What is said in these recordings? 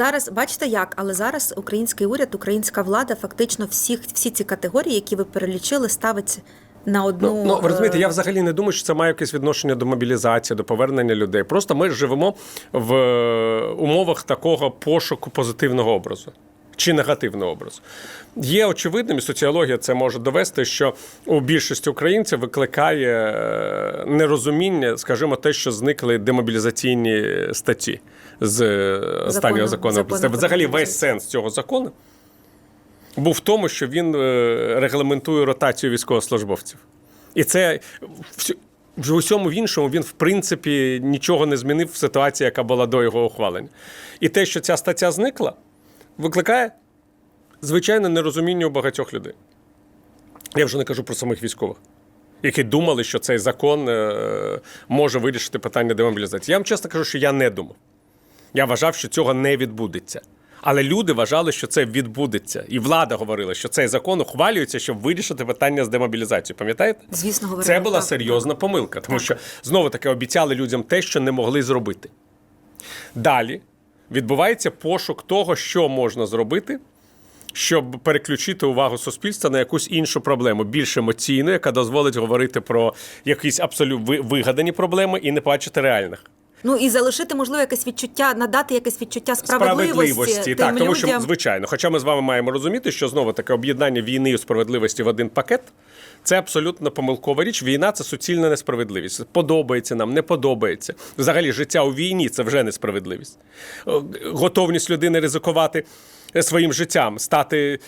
Зараз бачите як, але зараз український уряд, українська влада фактично всіх всі ці категорії, які ви перелічили, ставить на одну. Ну, ну ви розумієте, е, я взагалі не думаю, що це має якесь відношення до мобілізації, до повернення людей. Просто ми живемо в е, умовах такого пошуку позитивного образу. Чи негативного образу є очевидним, і соціологія це може довести, що у більшості українців викликає е, нерозуміння, скажімо, те, що зникли демобілізаційні статті з е, останнього закону. закону взагалі весь сенс цього закону був в тому, що він е, регламентує ротацію військовослужбовців. І це в усьому в іншому він, в принципі, нічого не змінив в ситуації, яка була до його ухвалення. І те, що ця стаття зникла, викликає звичайно нерозуміння у багатьох людей. Я вже не кажу про самих військових, які думали, що цей закон е, може вирішити питання демобілізації. Я вам чесно кажу, що я не думав. Я вважав, що цього не відбудеться. Але люди вважали, що це відбудеться. І влада говорила, що цей закон ухвалюється, щоб вирішити питання з демобілізацією. Пам'ятаєте? Звісно, говорили. Це була так, серйозна помилка, тому що знову таки обіцяли людям те, що не могли зробити. Далі відбувається пошук того, що можна зробити, щоб переключити увагу суспільства на якусь іншу проблему, більш емоційну, яка дозволить говорити про якісь абсолютно вигадані проблеми і не бачити реальних. Ну і залишити можливо якесь відчуття, надати якесь відчуття справедливості, тим так, тому що звичайно. Хоча ми з вами маємо розуміти, що знову таке об'єднання війни і справедливості в один пакет. Це абсолютно помилкова річ. Війна це суцільна несправедливість. Подобається нам, не подобається. Взагалі, життя у війні це вже несправедливість. Готовність людини ризикувати е, своїм життям, стати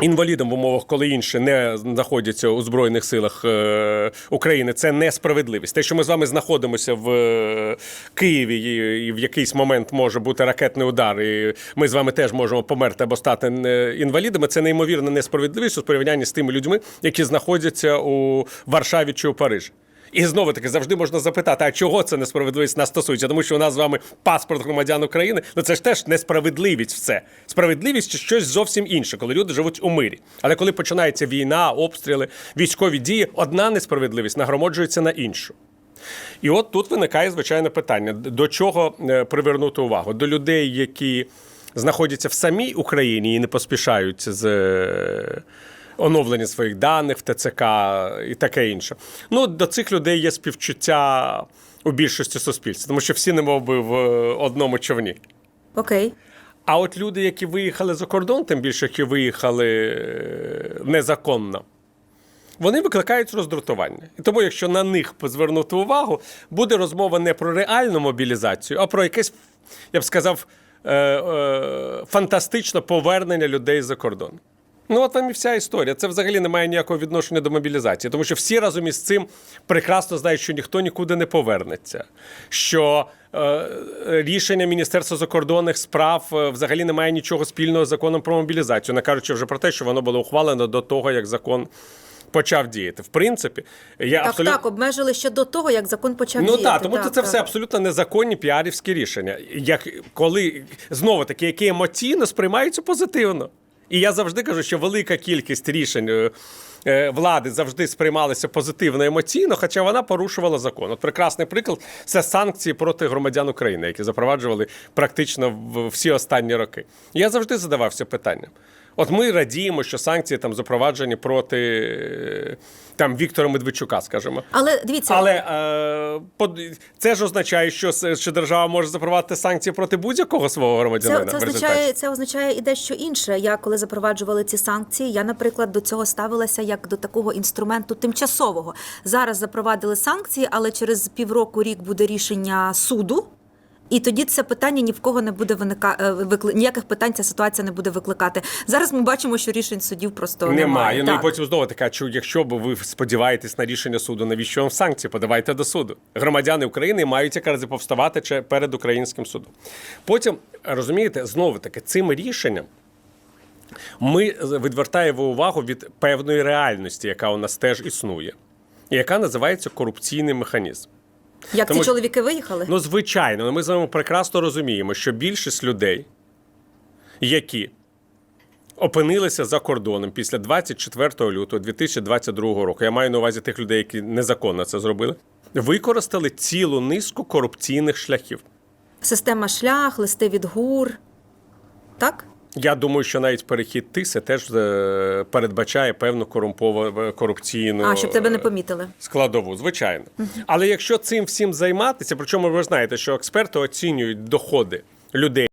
інвалідом в умовах, коли інші не знаходяться у Збройних силах е, України, це несправедливість. Те, що ми з вами знаходимося в е, Києві, і, в якийсь момент може бути ракетний удар, і ми з вами теж можемо померти або стати е, інвалідами, це неймовірна несправедливість у порівнянні з тими людьми, які знаходяться у Варшаві чи у Парижі. І знову таки завжди можна запитати, а чого це несправедливість нас стосується? Тому що у нас з вами паспорт громадян України. Ну це ж теж несправедливість все. Справедливість це щось зовсім інше, коли люди живуть у мирі. Але коли починається війна, обстріли, військові дії, одна несправедливість нагромоджується на іншу. І от тут виникає звичайне питання: до чого е, привернути увагу? До людей, які знаходяться в самій Україні і не поспішають з е, оновлення своїх даних в ТЦК і таке інше. Ну, до цих людей є співчуття у більшості суспільства, тому що всі не мов би в е, одному човні. Окей. А от люди, які виїхали за кордон, тим більше, які виїхали е, незаконно, вони викликають роздратування. І тому, якщо на них звернути увагу, буде розмова не про реальну мобілізацію, а про якесь, я б сказав, е, фантастичне повернення людей за кордон. Ну, от вам і вся історія. Це взагалі не має ніякого відношення до мобілізації, тому що всі разом із цим прекрасно знають, що ніхто нікуди не повернеться. Що е, рішення Міністерства закордонних справ е, взагалі не має нічого спільного з законом про мобілізацію, не кажучи вже про те, що воно було ухвалено до того, як закон почав діяти. В принципі, я Так, абсолютно. так, обмежили ще до того, як закон почав Ну діяти. так, тому так, це так. все абсолютно незаконні піарівські рішення. Як коли знову таки, які емоційно сприймаються позитивно. І я завжди кажу, що велика кількість рішень е, е, влади завжди сприймалися позитивно емоційно, хоча вона порушувала закон. От прекрасний приклад це санкції проти громадян України, які запроваджували практично всі останні роки. Я завжди задавався питанням. От ми радіємо, що санкції там запроваджені проти е, там Віктора Медведчука, скажімо. Але дивіться, Але е, це ж означає, що, що держава може запровадити санкції проти будь-якого свого громадянина. Це, це означає, це означає і дещо інше. Я коли запроваджували ці санкції, я, наприклад, до цього ставилася як до такого інструменту тимчасового. Зараз запровадили санкції, але через півроку рік буде рішення суду. І тоді це питання ні в кого не буде виника... викли... ніяких питань ця ситуація не буде викликати. Зараз ми бачимо, що рішень судів просто немає. Немає. Ну і потім знову така, чу- якщо б ви сподіваєтесь на рішення суду, навіщо вам санкції? Подавайте до суду. Громадяни України мають якраз повставати перед українським судом. Потім розумієте, знову таки, цим рішенням. Ми відвертаємо увагу від певної реальності, яка у нас теж існує, і яка називається корупційний механізм. Як Тому ці чоловіки виїхали? Ну, звичайно, ми з вами прекрасно розуміємо, що більшість людей, які опинилися за кордоном після 24 лютого 2022 року, я маю на увазі тих людей, які незаконно це зробили, використали цілу низку корупційних шляхів. Система шлях, листи від ГУР. Так? Я думаю, що навіть перехід тиси теж е, передбачає певну корумпова корупційну А, щоб тебе не е, помітили. складову, звичайно. Але якщо цим всім займатися, причому ви знаєте, що експерти оцінюють доходи людей.